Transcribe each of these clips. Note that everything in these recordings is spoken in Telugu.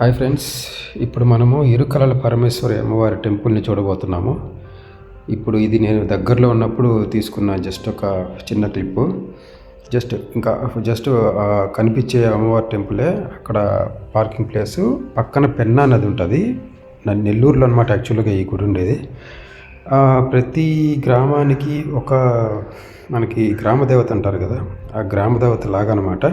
హాయ్ ఫ్రెండ్స్ ఇప్పుడు మనము ఇరుకలల పరమేశ్వరి అమ్మవారి టెంపుల్ని చూడబోతున్నాము. ఇప్పుడు ఇది నేను దగ్గరలో ఉన్నప్పుడు తీసుకున్న జస్ట్ ఒక చిన్న క్లిప్పు. జస్ట్ ఇంకా జస్ట్ కనిపించే అమ్మవారి టెంపులే అక్కడ పార్కింగ్ ప్లేసు పక్కన పెన్నా నది ఉంటుంది. నా నెల్లూరులో అనమాట యాక్చువల్గా ఈ గుడి ఉండేది. ప్రతి గ్రామానికి ఒక మనకి గ్రామ దేవత అంటారు కదా ఆ గ్రామ దేవత లాగా అనమాట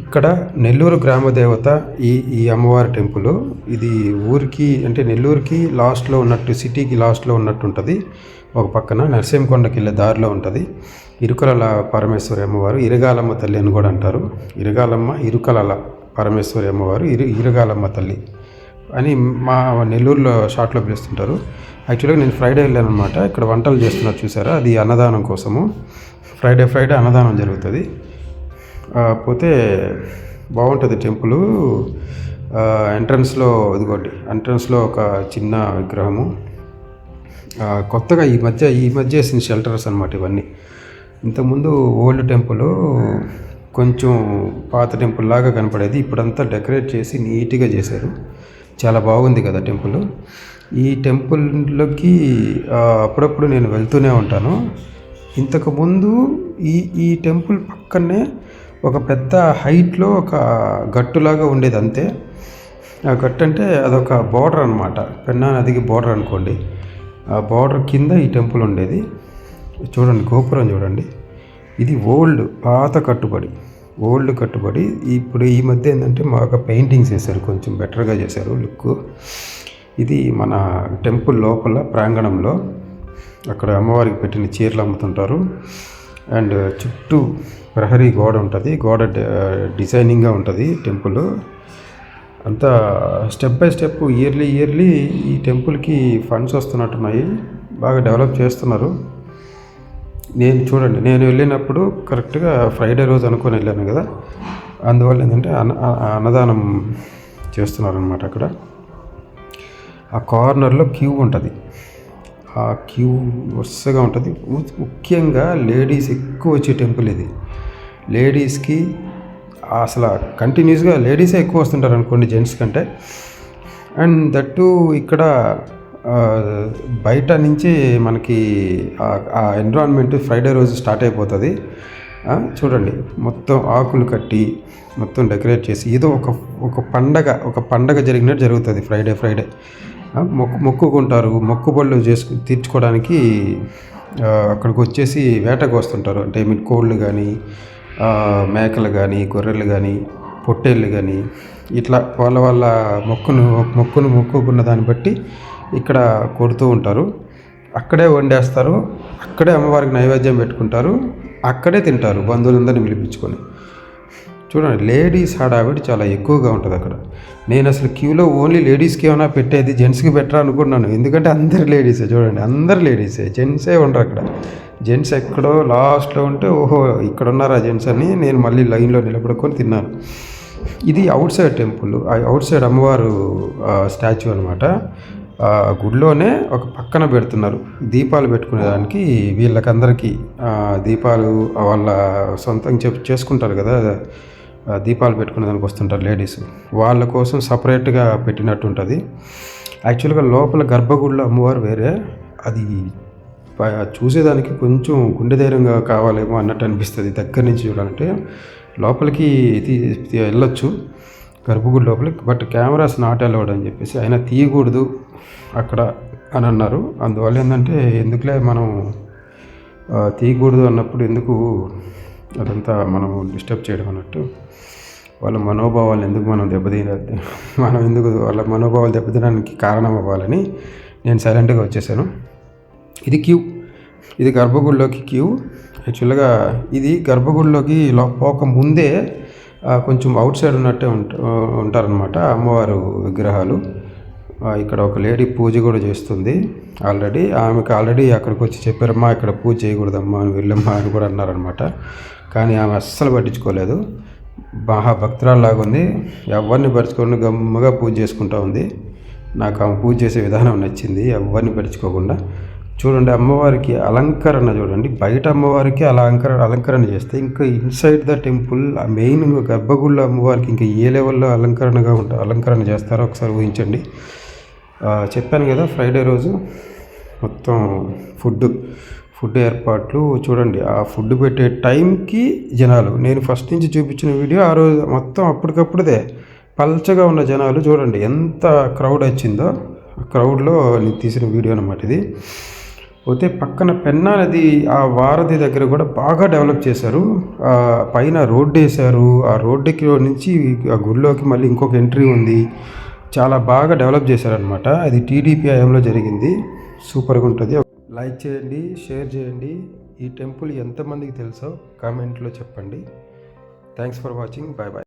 ఇక్కడ నెల్లూరు గ్రామ దేవత ఈ ఈ అమ్మవారి టెంపుల్. ఇది ఊరికి అంటే నెల్లూరుకి లాస్ట్లో ఉన్నట్టు సిటీకి లాస్ట్లో ఉన్నట్టు ఉంటుంది ఒక పక్కన నరసింహకొండకి వెళ్ళే దారిలో ఉంటుంది. ఇరుకలల పరమేశ్వరి అమ్మవారు ఇరగాలమ్మ తల్లి అని కూడా అంటారు. ఇరగాలమ్మ ఇరుకలల పరమేశ్వరి అమ్మవారు ఇరు ఇరగాలమ్మ తల్లి అని మా నెల్లూరులో షాట్లో పిలుస్తుంటారు. యాక్చువల్గా నేను ఫ్రైడే వెళ్ళాను అనమాట ఇక్కడ వంటలు చేస్తున్నారు చూసారా? అది అన్నదానం కోసము. ఫ్రైడే ఫ్రైడే అన్నదానం జరుగుతుంది. పోతే బాగుంటుంది టెంపుల్. ఎంట్రన్స్లో ఇదిగోండి ఎంట్రన్స్లో ఒక చిన్న విగ్రహము. కొత్తగా ఈ మధ్య ఈ మధ్య వేసిన షెల్టర్స్ అనమాట ఇవన్నీ. ఇంతకుముందు ఓల్డ్ టెంపుల్ కొంచెం పాత టెంపుల్ లాగా కనపడేది. ఇప్పుడంతా డెకరేట్ చేసి నీట్గా చేశారు. చాలా బాగుంది కదా టెంపుల్. ఈ టెంపుల్లోకి అప్పుడప్పుడు నేను వెళ్తూనే ఉంటాను. ఇంతకుముందు ఈ ఈ టెంపుల్ పక్కనే ఒక పెద్ద హైట్లో ఒక గట్టులాగా ఉండేది అంతే. ఆ గట్టు అంటే అదొక బార్డర్ అనమాట పెన్నా నదికి బార్డర్ అనుకోండి. ఆ బార్డర్ కింద ఈ టెంపుల్ ఉండేది. చూడండి గోపురం చూడండి. ఇది ఓల్డ్ పాత కట్టుబడి ఓల్డ్ కట్టుబడి. ఇప్పుడు ఈ మధ్య ఏంటంటే మాకు పెయింటింగ్స్ వేశారు కొంచెం బెటర్గా చేశారు లుక్ ఇది మన టెంపుల్ లోపల ప్రాంగణంలో. అక్కడ అమ్మవారికి పెట్టిన చీరలు అమ్ముతుంటారు. అండ్ చుట్టూ ప్రహరీ గోడ ఉంటుంది. గోడ డిజైనింగ్గా ఉంటుంది టెంపుల్. అంతా step by step yearly yearly ఈ టెంపుల్కి ఫండ్స్ వస్తున్నట్టున్నాయి. బాగా డెవలప్ చేస్తున్నారు. నేను చూడండి నేను వెళ్ళినప్పుడు కరెక్ట్గా ఫ్రైడే రోజు అనుకొని వెళ్ళాను కదా. అందువల్ల ఏంటంటే అన్న అన్నదానం చేస్తున్నారనమాట అక్కడ. ఆ కార్నర్లో క్యూ ఉంటుంది. ఆ క్యూ వరుసగా ఉంటుంది. ముఖ్యంగా లేడీస్ ఎక్కువ వచ్చే టెంపుల్ ఇది. లేడీస్కి అసలు కంటిన్యూస్గా లేడీసే ఎక్కువ వస్తుంటారు అనుకోండి జెంట్స్ కంటే. అండ్ దట్టు ఇక్కడ బయట నుంచి మనకి ఆ- ఎన్విరాన్మెంట్ ఫ్రైడే రోజు స్టార్ట్ అయిపోతుంది. చూడండి మొత్తం ఆకులు కట్టి మొత్తం డెకరేట్ చేసి ఏదో ఒక ఒక పండగ ఒక పండగ జరిగినట్టు జరుగుతుంది ఫ్రైడే ఫ్రైడే. మొక్కు మొక్కుకుంటారు. మొక్కుబళ్ళు చేసుకు తీర్చుకోవడానికి అక్కడికి వచ్చేసి వేటకు వస్తుంటారు. అంటే మీ కోళ్ళు కానీ మేకలు కానీ గొర్రెలు కానీ పొట్టేళ్ళు కానీ ఇట్లా వాళ్ళ వాళ్ళ మొక్కును మొక్కును మొక్కుకున్న దాన్ని బట్టి ఇక్కడ కొడుతూ ఉంటారు. అక్కడే వండేస్తారు. అక్కడే అమ్మవారికి నైవేద్యం పెట్టుకుంటారు. అక్కడే తింటారు బంధువులందరినీ పిలిపించుకొని. చూడండి లేడీస్ హడావిడి చాలా ఎక్కువగా ఉంటుంది అక్కడ. నేను అసలు క్యూలో ఓన్లీ లేడీస్కి ఏమైనా పెట్టేది జెంట్స్కి బెటర్ అనుకున్నాను ఎందుకంటే అందరు లేడీసే చూడండి అందరు లేడీసే జెంట్సే ఉండరు అక్కడ. జెంట్స్ ఎక్కడో లాస్ట్లో ఉంటే ఓహో ఇక్కడ ఉన్నారా జెంట్స్ అని నేను మళ్ళీ లైన్లో నిలబడుకొని తిన్నాను. ఇది అవుట్ సైడ్ టెంపుల్ ఆ అవుట్ సైడ్ అమ్మవారు స్టాచ్యూ అనమాట గుడిలోనే ఒక పక్కన పెడుతున్నారు. దీపాలు పెట్టుకునేదానికి వీళ్ళకందరికీ దీపాలు వాళ్ళ సొంతంగా చెప్ చేసుకుంటారు కదా. దీపాలు పెట్టుకునే దానికి వస్తుంటారు లేడీస్. వాళ్ళ కోసం సపరేట్గా పెట్టినట్టు ఉంటుంది యాక్చువల్గా లోపల గర్భగుడిలో అమ్మవారు వేరే. అది చూసేదానికి కొంచెం గుండె ధైర్యంగా కావాలేమో అన్నట్టు అనిపిస్తుంది. దగ్గర నుంచి చూడాలంటే లోపలికి వెళ్ళొచ్చు. గర్భగుడి లోపలికి. బట్ కెమెరాస్ నాట్ అలౌడ్ అని చెప్పేసి అయినా తీయకూడదు అక్కడ అని అన్నారు. అందువల్ల ఏంటంటే ఎందుకులే మనం తీయకూడదు అన్నప్పుడు ఎందుకు అదంతా మనం డిస్టర్బ్ చేయడం అన్నట్టు. వాళ్ళ మనోభావాలు ఎందుకు మనం దెబ్బతీయ మనం ఎందుకు వాళ్ళ మనోభావాలు దెబ్బతినడానికి కారణం అవ్వాలని నేను సైలెంట్గా వచ్చేసాను. ఇది క్యూ. ఇది గర్భగుడిలోకి క్యూ. యాక్చువల్గా ఇది గర్భగుడిలోకి పోక ముందే కొంచెం అవుట్ సైడ్ ఉన్నట్టే ఉంట ఉంటారనమాట అమ్మవారు విగ్రహాలు. ఇక్కడ ఒక లేడీ పూజ కూడా చేస్తుంది. ఆల్రెడీ ఆమెకు ఆల్రెడీ అక్కడికి వచ్చి చెప్పారమ్మా ఇక్కడ పూజ చేయకూడదమ్మా అని వెళ్ళమ్మా అని కూడా అన్నారనమాట కానీ ఆమె అస్సలు పట్టించుకోలేదు. మహా భక్తురాల్లాగా ఉంది. ఎవరిని పరుచుకొని గమ్మగా పూజ చేసుకుంటా ఉంది. నాకు ఆమె పూజ చేసే విధానం నచ్చింది ఎవరిని పరుచుకోకుండా చూడండి అమ్మవారికి అలంకరణ చూడండి. బయట అమ్మవారికి అలంకరణ అలంకరణ చేస్తే ఇంకా ఇన్సైడ్ ద టెంపుల్ ఆ మెయిన్ గర్భగుళ్ళ అమ్మవారికి ఇంకా ఏ లెవెల్లో అలంకరణగా ఉంటా అలంకరణ చేస్తారో ఒకసారి ఊహించండి. చెప్పాను కదా ఫ్రైడే రోజు మొత్తం ఫుడ్ ఫుడ్ ఏర్పాట్లు చూడండి. ఆ ఫుడ్ పెట్టే టైంకి జనాలు నేను ఫస్ట్ నుంచి చూపించిన వీడియో ఆ రోజు మొత్తం అప్పటికప్పుడుదే. పల్చగా ఉన్న జనాలు చూడండి ఎంత క్రౌడ్ వచ్చిందో. క్రౌడ్లో నేను తీసిన వీడియో అనమాట ఇది. పోతే పక్కన పెన్నా నది ఆ వారధి దగ్గర కూడా బాగా డెవలప్ చేశారు. పైన రోడ్డు వేశారు. ఆ రోడ్డుకి నుంచి ఆ గుడిలోకి మళ్ళీ ఇంకొక ఎంట్రీ ఉంది. చాలా బాగా డెవలప్ చేశారనమాట అది టీడీపీ హయాంలో జరిగింది. సూపర్గా ఉంటుంది. లైక్ చేయండి షేర్ చేయండి. ఈ టెంపుల్ ఎంతమందికి తెలుసో కామెంట్లో చెప్పండి. Thanks for watching. Bye bye